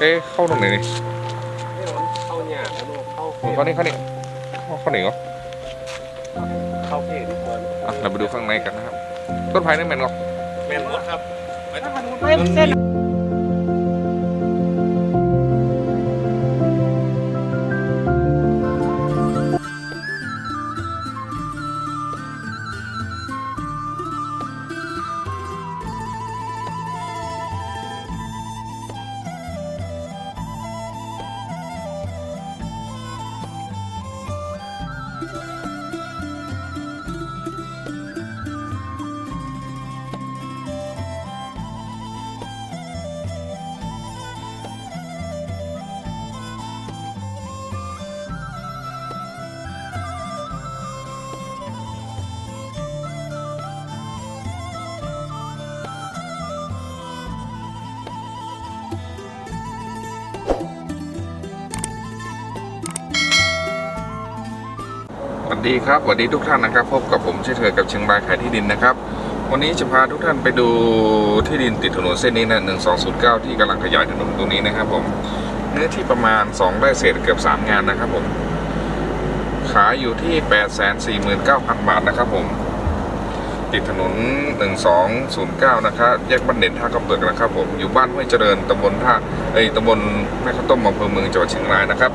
เอ๊ะเข้าตรงไหนนี่เข้าเนี่ยแล้วลูกเข้าผมเข้านี่เข้านี่เข้าเข้าไหนเหรอเข้าเพจทุกคนอะเราไปดูข้างในกันนะครับ ต้นไผ่นี่แมนเหรอแม่นหมดครับเส้น วัสดีครับสวัสดีทุกท่านนะครับ พบกับผมเช่นเคยกับเชียงรายขายที่ดินนะครับ วันนี้จะพาทุกท่านไปดูที่ดินติดถนนเส้นนี้นะ1209ที่กำลังขยายถนนตรงนี้นะครับผมเนื้อที่ประมาณ2ไร่เศษเกือบ3งานนะครับผมขายอยู่ที่849,000บาทนะครับผมติดถนน1209นะครับแยกบ้านเด่นท่ากระเบือกนะครับผมอยู่บ้านห้วยเจริญตำบลท่าเอ้ยตำบลแม่ข้าวต้มอำเภอเมืองจังหวัดเชียงรายนะครับ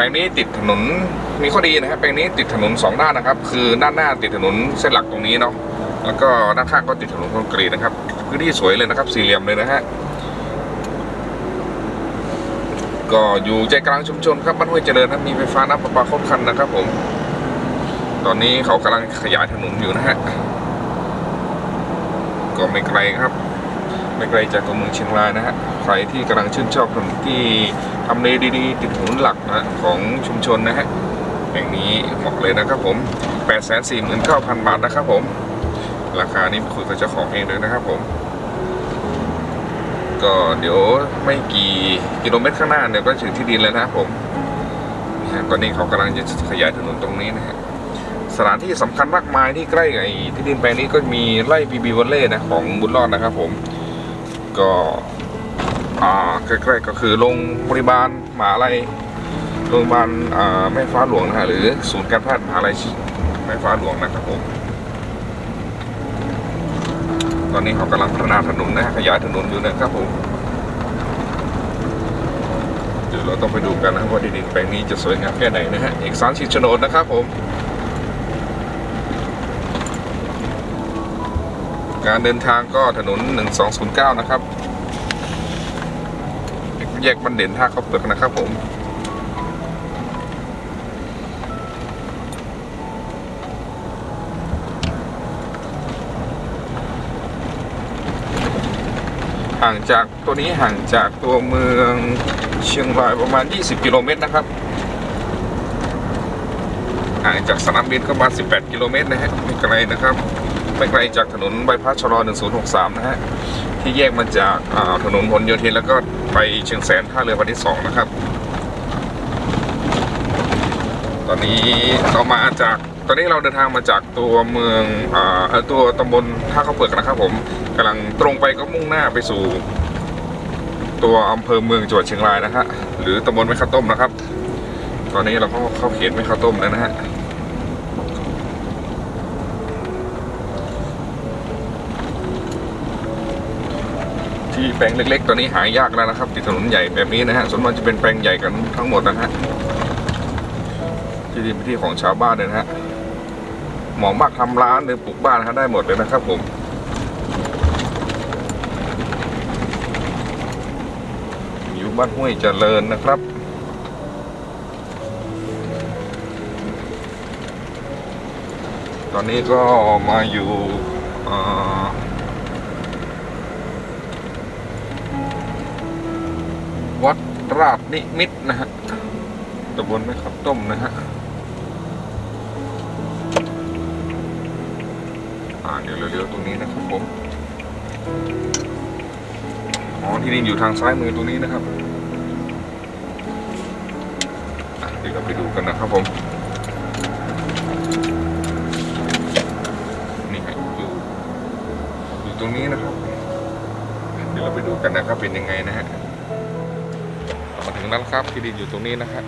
ลงนี้ติดถนนมีข้อดีนะครับแปลงนี้ติดถนนสองด้านนะครับ คือด้านหน้าติดถนนเส้นหลักตรงนี้เนาะแล้วก็ด้านข้างก็ติดถนนคอนกรีตนะครับพื้นที่สวยเลยนะครับ สี่เหลี่ยมเลยนะฮะก็อยู่ใจกลางชุมชนครับบ้านห้วยเจริญครับมีไฟฟ้าน้ำประปาครบคันนะครับ ผม ตอนนี้เขากำลังขยายถนนอยู่นะฮะก็ไม่ไกลครับ ไม่ไกลจากตัวเมืองเชียงรายนะฮะ ใครที่กำลังชื่นชอบถนนที่ทำเลดีๆ ติดถนนหลักนะของชุมชนนะฮะแห่งนี้เหมาะเลยนะครับผม 849,000 บาทนะครับผม ราคานี้ไปคุยกับเจ้าของเองเลยนะครับผม ก็เดี๋ยวไม่กี่กิโลเมตรข้างหน้าเดี๋ยก็ถึงที่ดินแล้วนะครับผมนี่ฮะตอนนี้เขากำลังจะขยายถนนตรงนี้นะฮะสถานที่สำคัญมากมายที่ใกล้กับไอ้ที่ดินแปลงนี้ก็มีไร่บีบีวอลเล่นะของบุญรอดนะครับผม ก็ ใกล้ๆก็คือโรงพยาบาลมหาลัยโรงพยาบาลแม่ฟ้าหลวงนะฮะหรือศูนย์การแพทย์มหาลัยแม่ฟ้าหลวงนะครับผมตอนนี้เขากำลังพัฒนาถนนนะขยายถนนอยู่นะครับผมเดี๋ยวเราต้องไปดูกันนะว่าดินแปลงนี้จะสวยงามแค่ไหนนะฮะเอกสารสิทธิ์โฉนดนะครับผม การเดินทางก็ถนน 1209 นะครับ แยกบันเด่นท่าเขาวเปลือกนะครับผมห่างจากตัวนี้ห่างจากตัวเมืองเชียงรายประมาณ 20 กิโลเมตรนะครับ ห่างจากสนามบินก็ประมาณ 18 กิโลเมตรนะฮะไม่ไกลนะครับ ไม่ไกลจากถนนใบายพัดชลอ1063 นะฮะ ที่แยกมาจากถนนพหลโยธินแล้วก็ ไปเชียงแสนท่าเรือวันที่สองนะครับ ตอนนี้เรามาจากตอนนี้เราเดินทางมาจากตัวเมืองอ่าตัวตำบลท่าข้าวเปลือกนะครับ ผมกำลังตรงไปก็มุ่งหน้าไปสู่ ตัวอำเภอเมืองจังหวัดเชียงรายนะฮะหรือตำบลแม่ข้าวต้มนะครับ ตอนนี้เราก็เข้าเขตแม่ข้าวต้มแล้วนะฮะ ที่แปลงเล็ก ๆ ตอนนี้หายากแล้วนะครับ ติดถนนใหญ่แบบนี้นะฮะส่วนมากจะเป็นแปลงใหญ่กันทั้งหมดนะฮะที่ดินที่ของชาวบ้านเลยนะฮะหมาะมากทำร้านหรือปลูกบ้านนะฮะได้หมดเลยนะครับผมอยู่บ้านห้วยเจริญนะครับตอนนี้ก็มาอยู่ ราชนิมิตนะฮะตำบลแม่ขับต้มนะฮะอ่าเดี๋ยวเร็วๆตรงนี้นะครับผมอ๋อที่นี่อยู่ทางซ้ายมือตรงนี้นะครับเดี๋ยวเราไปดูกันนะครับผมนี่ฮะอยู่อยู่ตรงนี้นะครับ เดี๋ยวเราไปดูกันนะครับเป็นยังไงนะฮะ แล้วครับ ที่ดินอยู่ตรงนี้นะฮะ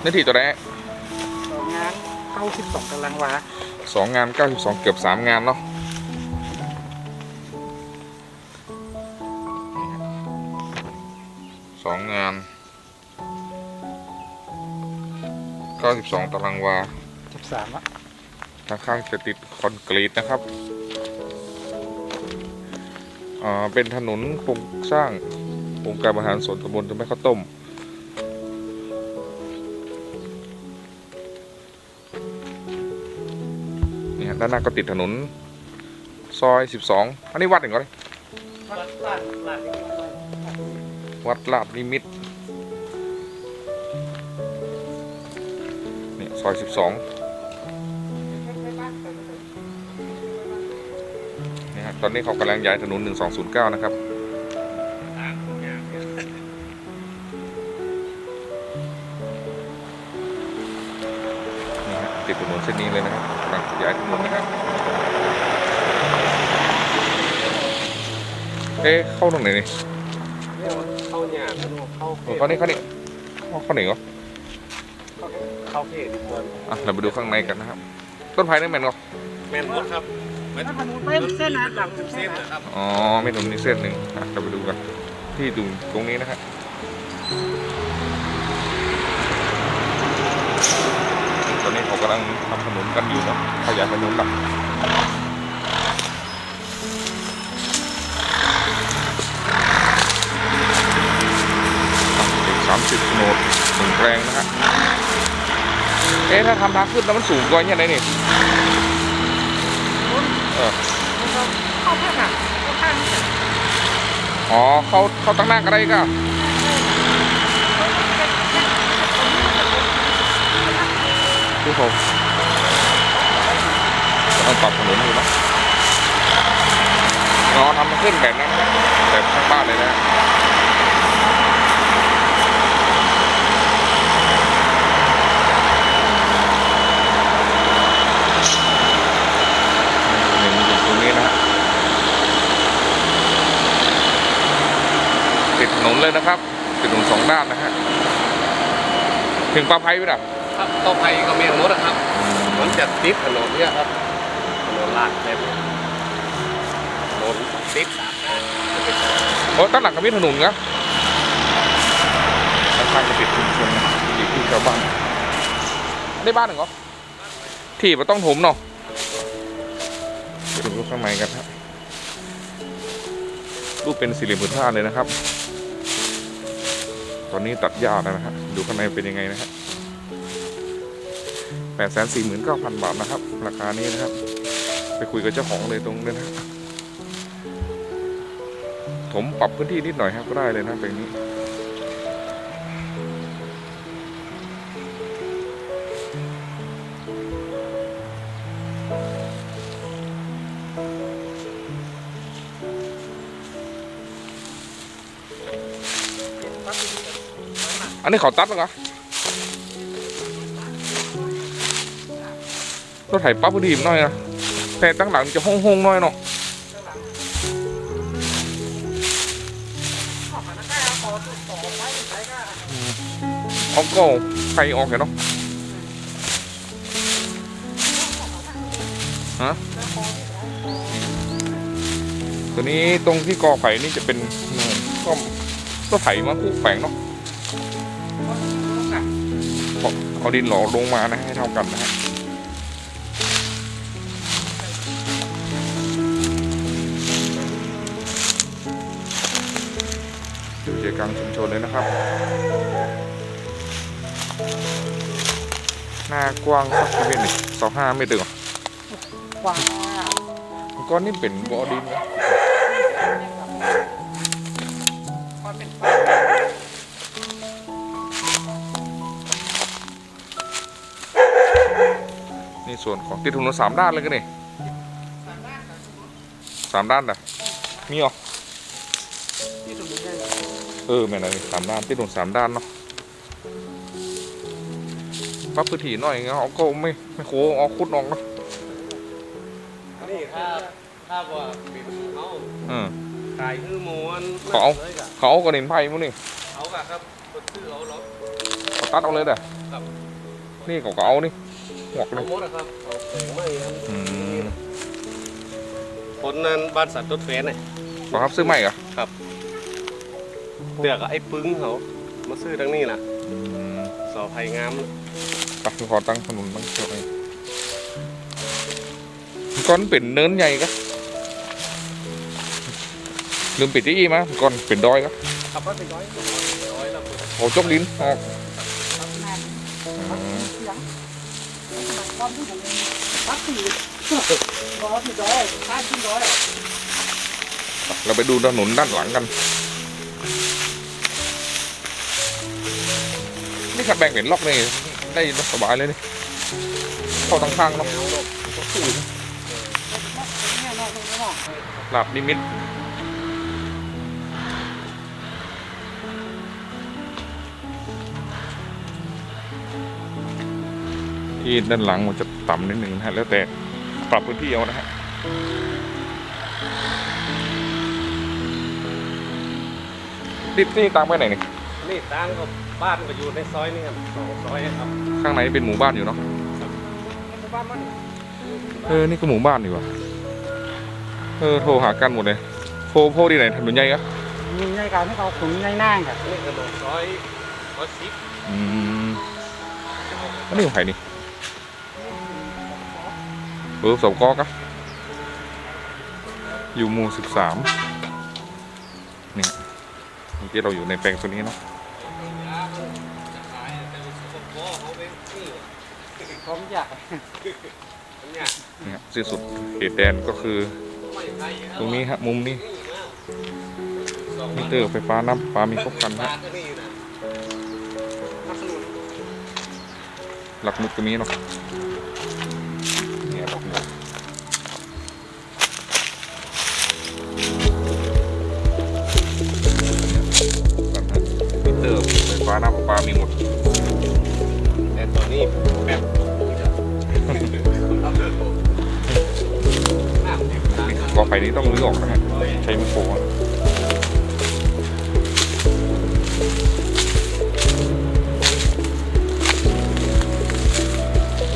เนื้อที่ตัวแรกสองงานเข้าสิบสองตารางวาสองงาน92เกือบ3งานเนาะสองงาน92ตารางวาสิบสามอะข้างๆจะติดคอนกรีตนะครับอ่าเป็นถนนโครงสร้าง องค์การบริหารส่วนตำบลตะไมข้าวต้ม นี่ฮะด้านหน้าก็ติดถนน ซอย 12 อันนี้วัดอย่างไรวัดลาดลาดวัดลาดนิมิตนี่ซอย 12นี่ฮะตอนนี้เขากำลังย้ายถนน 1209 นะครับ ติดถนนเส้นนี้เลยนะครับกำลังย้ายถนนนะครับเอ๊ะเข้าตรงไหนนี่เนี่ยมันเข้าหยาดนะโน่เข้าเออเข้านี่เข้านี่เข้าเข้าไหนเหรอเข้าเพจทุกคนอะเราไปดูข้างในกันนะครับ ต้นไผ่นี่แมนเหรอแม่นหมดครับถ้าถนนเป็นเส้นนะหลังเป็นเส้เส้นนนะนะครับอ๋อไม่ถนนนี้เส้นหนึ่งอะเราไปดูกันที่ตรงตรงนี้นะครับ กำลังทำถนนกันอยู่เนาะขยายถนนหลักอีกสามสิบโนดหนึ่งแรงนะฮะ เอ๊ะ ถ้าทำทางขึ้นแล้วมันสูงกว่าอย่างไรนี่เออเข้าแค่หนักเข้าข้างนี่อ๋อ เขาเขาตั้งหน้ากันได้ก็ ทุกคนต้องปรับถนนอยู่นะอ๋อทำมาขึ้นแบบนั้นแบบทั้งบ้านเลยนะนี่อยู่ตรงนี้นะฮะติดถนนเลยนะครับติดถนนสองด้านนะฮะถึงปลาไพ่ไหมล่ะ ครับต่อไปก็แม่นหมดนะครับ มันจะติดถนนเนี่ยครับถนนลาดเต็มถนนติดสามด้านโอ้ตั้งหลังก็มีถนนนะข้างๆก็ติดชุมชนนะติดที่ชาวบ้านได้บ้านหนึ่งเหรอที่มันต้องถมเนาะไปดูข้างในกันครับรูปเป็นสี่เหลี่ยมผืนผ้าเลยนะครับ ตอนนี้ตัดหญ้าแล้วนะฮะดูข้างในเป็นยังไงนะฮะ แปดแสนสี่หมื่นเก้าพันบาทนะครับ ราคานี้นะครับ ไปคุยกับเจ้าของเลยตรงนี้นะผมปรับพื้นที่นิดหน่อยครับก็ได้เลยนะแบบนี้อันนี้เขาตัดแล้วเหรอ รถไถปั๊บพอดีมันหน่อยนะแต่ตั้งหลังจะห้องๆหน่อยเนาะอบมันได้เอาก็เอาก็ใครออกเห็นเนาะฮะตัวนี้ตรงที่กอไผ่นี่จะเป็นก็ก็ไถมาคู่แฝงเนาะเอาเอาดินหล่อลงมานะให้เท่ากันนะฮะ ลางชุมชนเลยนะครับ หน้ากว้างสักกี่เมตรนี่สองห้าเมตรถึงเหรอว้าก้อนนี่เป็นบ่อดินนะความเป็นนี่ส่วนของติดถนนสามด้านเลยกันนี่สามด้านอะมีเหรอที่ถนนใหญ่ เออแม่นอะไรสามด้านติดถนนสามด้านเนาะปรับพื้นที่หน่อยเงี้ยเอาก็ไม่ไม่โค้งเอาคุดนองเนาะนี่ถ้าถ้าว่าปิดเขาเออขายคือหมวนเขาเอาเลยกะเขาเอากระเด็นไผ่มั้งนี่เอากะครับซื้อเอาเราเขาตัดเอาเลยเด้อครับนี่เขาก็เอานี่หวกเลเอายหมดนะครับเอาแปลงไม่ครับอืมคนนั้นบ้านสัตว์รถเฟนเนี่ยขอครับซื้อใหม่เหรอ เดือกกับไอ้ปึ้งเขา มาซื้อทั้งนี้นะอืมสอไผ่งามนะไปพี่ขอตั้งถนนบ้างเกี่ยวกับก่อนเป็นเนินใหญ่ก็ลืมปิดที่อีมาก่อนเป็นดอยก็ขับรถไปร้อยร้อยแล้วคุณโอ้จบลิ้นออกตัดงานตัดเสียงตัดความที่ผมตัดสี่ร้อยที่ร้อยตัดที่ร้อยเราไปดูถนนด้านหลังกัน นี่ขัดแบ่งเป็นล็อกนี่ได้สบายเลยนี่เข้าทางข้างเนาะหลับนิมิตที่ด้านหลังมันจะต่ำนิดหนึ่งนะฮะแล้วแต่ปรับพื้นที่เอานะฮะดิบนี่ตามไปไหนนี่ นี่ตั้งกับบ้านก็อยู่ในซอยนี่ครับสองซอยครับข้างในเป็นหมู่บ้านอยู่เนาะในบ้านมันเออนี่ก็หมู่บ้านอยู่ว่ะเออโทรหากันหมดเลยโทรโทรที่ไหนถนนใหญ่กะมีง่ายการให้เขาขุนง่ายนั่งกันนี่ถนนซอยร้อยสิบอืมอันนี้ของใครนี่เบอร์สองกอกะอยู่หมู่สิบสามเนี่ยเมื่อกี้เราอยู่ในแปลงตัวนี้เนาะจะ พร้อมอยากเนี่ยสิ้นสุดเขตแดนก็คือ ตรงนี้ฮะมุมนี้มิเตอร์ไฟฟ้าน้ำประปามีครบครันฮะหลักหมุดก็มีเนาะเนี่ยหลักหมุดมิเตอร์ไฟฟ้าน้ำประปามีหมดางนี่กอไผ่นี้ต้องรื้อออกนะฮะใช้ไมโคร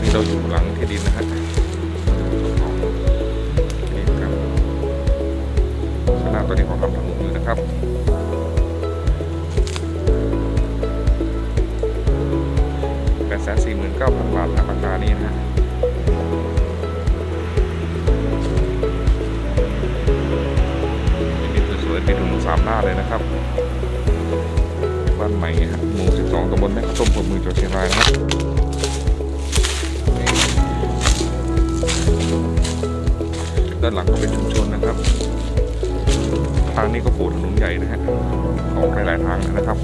นี่เราอยู่หลังที่ดินนะฮะนี่ครับขนาดตอนนี้เขาทำถนนอยู่นะครับแปดแสนสี่หมื่นเก้าพันบาทนะราคานี้นะฮะ เลยนะครับ บ้านใหม่ฮะหมู่ 12ตำบลแม่ข้าวต้มอำเภอเมืองจังหวัดเชียงรายนะครับด้านหลังก็เป็นชุมชนนะครับ ทางนี้ก็ปูถนนใหญ่นะฮะออกหลายๆทางนะครับ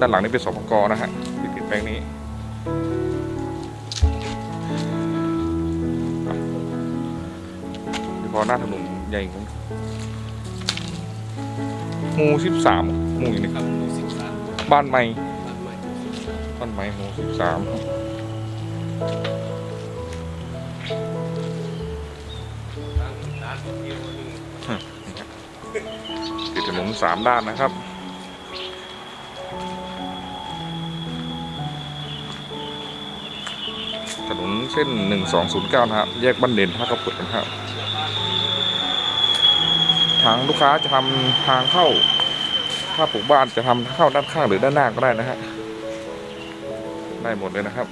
ด้านหลังนี่เป็นสปกนะฮะที่ติดแปลงนี้พอหน้าถนนใหญ่ของ มู่สิบสามหมู่อย่างนี้ครับหมู่สิบสามบ้านใหม่บ้านใหม่บ้านใหม่หมู่สิบสามตั้งร้านก๋วยเตี๋ยวนี่ติดถนนสามด้านนะครับถนนเส้นหนึ่งสองศูนย์เก้านะฮะ แยกบ้านเด่นท่ากระปุกนะครับ ทางลูกค้าจะทำทางเข้า ถ้าปลูกบ้านจะทำเข้าด้านข้างหรือด้านหน้าก็ได้นะฮะได้หมดเลยนะครับ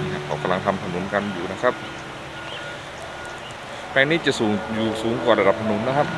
นี่ครับเขากำลังทำถนนกันอยู่นะครับ แปลงนี้จะสูงอยู่สูงกว่าระดับถนนนะครับ